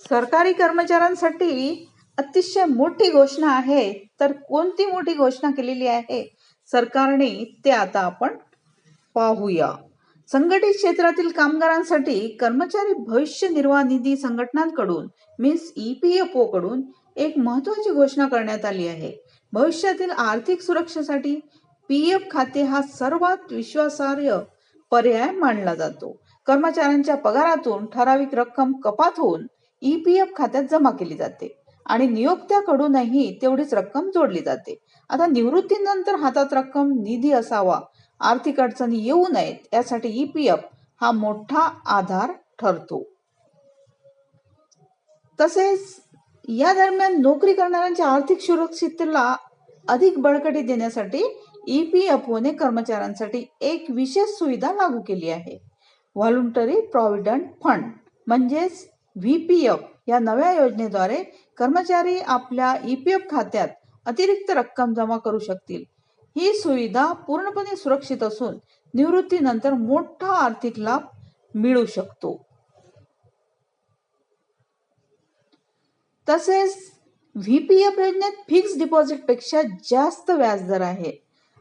सरकारी कर्मचाऱ्यांसाठी अतिशय मोठी घोषणा आहे. तर कोणती मोठी घोषणा केलेली आहे? सरकारने ते आता आपण पाहूया. संघटित क्षेत्रातील कामगारांसाठी कर्मचारी भविष्य निर्वाह निधी संघटनांकडून means E P F O कडून एक महत्वाची घोषणा करण्यात आली आहे. भविष्यातील आर्थिक सुरक्षेसाठी पी एफ खाते हा सर्वात विश्वासार्ह पर्याय मानला जातो. कर्मचाऱ्यांच्या पगारातून ठराविक रक्कम कपात होऊन ई पी एफ खात्यात जमा केली जाते आणि नियोक्त्याकडूनही तेवढीच रक्कम जोडली जाते. आता निवृत्तीनंतर हातात रक्कम निधी असावा आर्थिक अडचणी येऊ नयेत यासाठी ई पी एफ हा मोठा आधार ठरतो. तसेच या दरम्यान नोकरी करणाऱ्यांच्या आर्थिक सुरक्षिततेला अधिक बळकटी देण्यासाठी ई पी एफ ओने कर्मचाऱ्यांसाठी एक विशेष सुविधा लागू केली आहे. व्हॉलंटरी प्रॉव्हिडंट फंड म्हणजेच व्ही पी एफ या नव्या योजनेद्वारे कर्मचारी आपल्या ई पी एफ खात्यात अतिरिक्त रक्कम जमा करू शकतील. ही सुविधा पूर्णपणे सुरक्षित असून निवृत्तीनंतर मोठा आर्थिक लाभ मिळू शकतो. तसेच व्ही पी एफ योजनेत फिक्स डिपॉझिटपेक्षा जास्त व्याजदर आहे.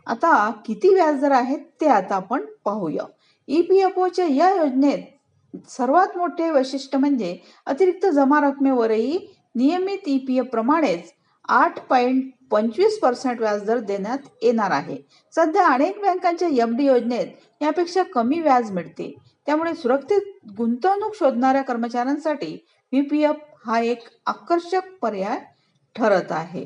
आता किती व्याजदर आहेत ते आता आपण पाहूया. ई पी एफ ओच्या या योजनेत सर्वात मोठे वैशिष्ट्य म्हणजे अतिरिक्त जमा रकमेवरही नियमित ई पी एफ प्रमाणेच आठ पॉईंट पंचवीस पर्सेंट व्याजदर देण्यात येणार आहे. सध्या अनेक बँकांच्या एफ डी योजनेत यापेक्षा कमी व्याज मिळते. त्यामुळे सुरक्षित गुंतवणूक शोधणाऱ्या कर्मचाऱ्यांसाठी व्ही पी एफ हा एक आकर्षक पर्याय ठरत आहे.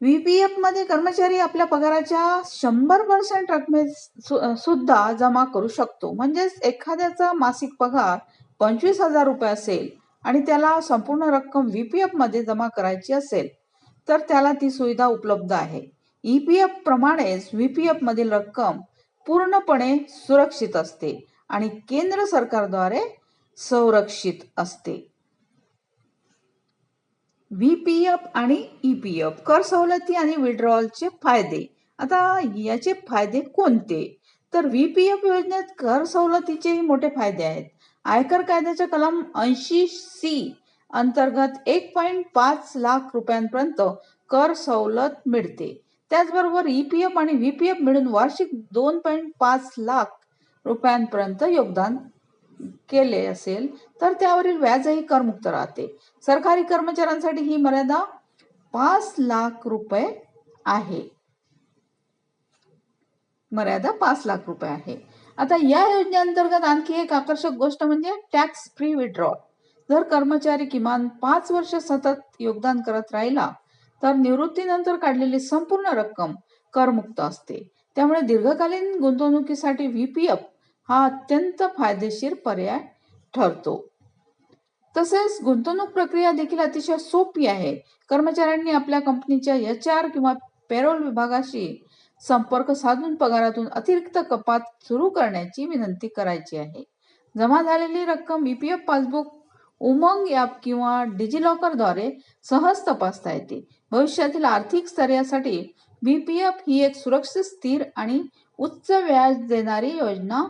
व्हीपीएफमध्ये कर्मचारी आपल्या पगाराच्या शंभर पर्सेंट रकमे सु- सुद्धा जमा करू शकतो. म्हणजेच एखाद्याचा मासिक पगार पंचवीस हजार रुपये असेल आणि त्याला संपूर्ण रक्कम व्हीपीएफमध्ये जमा करायची असेल तर त्याला ती सुविधा उपलब्ध आहे. ईपीएफ प्रमाणेच व्हीपीएफ मधील रक्कम पूर्णपणे सुरक्षित असते आणि केंद्र सरकारद्वारे संरक्षित असते. व्ही पी एफ आणि ई पी एफ कर सवलती आणि विड्रॉलचे फायदे. आता याचे फायदे कोणते? तर व्ही पी एफ योजनेत कर सवलतीचेही मोठे फायदे आहेत. आयकर कायद्याच्या कलम ऐंशी सी अंतर्गत एक पॉईंट पाच लाख रुपयांपर्यंत कर सवलत मिळते. त्याचबरोबर ई पी एफ आणि व्ही पी एफ मिळून वार्षिक दोन पॉईंट पाच लाख रुपयांपर्यंत योगदान केले असेल तर त्यावरील व्याजही करमुक्त राहते. सरकारी कर्मचाऱ्यांसाठी ही मर्यादा पाच लाख रुपये आहे. मर्यादा पाच लाख रुपये आहे. आता या योजनेअंतर्गत आणखी एक आकर्षक गोष्ट म्हणजे टॅक्स फ्री विड्रॉल जर कर्मचारी किमान पाच वर्ष सतत योगदान करत राहिला तर निवृत्तीनंतर काढलेली संपूर्ण रक्कम करमुक्त असते. त्यामुळे दीर्घकालीन गुंतवणुकीसाठी व्हीपीएफ हा अत्यंत फायदेशीर पर्याय ठरतो. तसेच गुंतवणूक प्रक्रिया देखील अतिशय सोपी आहे. कर्मचाऱ्यांनी आपल्या कंपनीच्या एच आर किंवा पेरोल विभागाशी संपर्क साधून पगारातून अतिरिक्त कपात सुरू करण्याची विनंती करायची आहे. जमा झालेली रक्कम E P F passbook Umang app किंवा डिजिलॉकरद्वारे सहज तपासता येते. भविष्यातील आर्थिक स्थैर्यासाठी बी पी एफ ही एक सुरक्षित स्थिर आणि उच्च व्याज देणारी योजना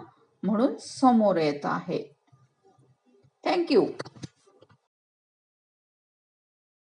म्हणून समोर येत आहे. थँक्यू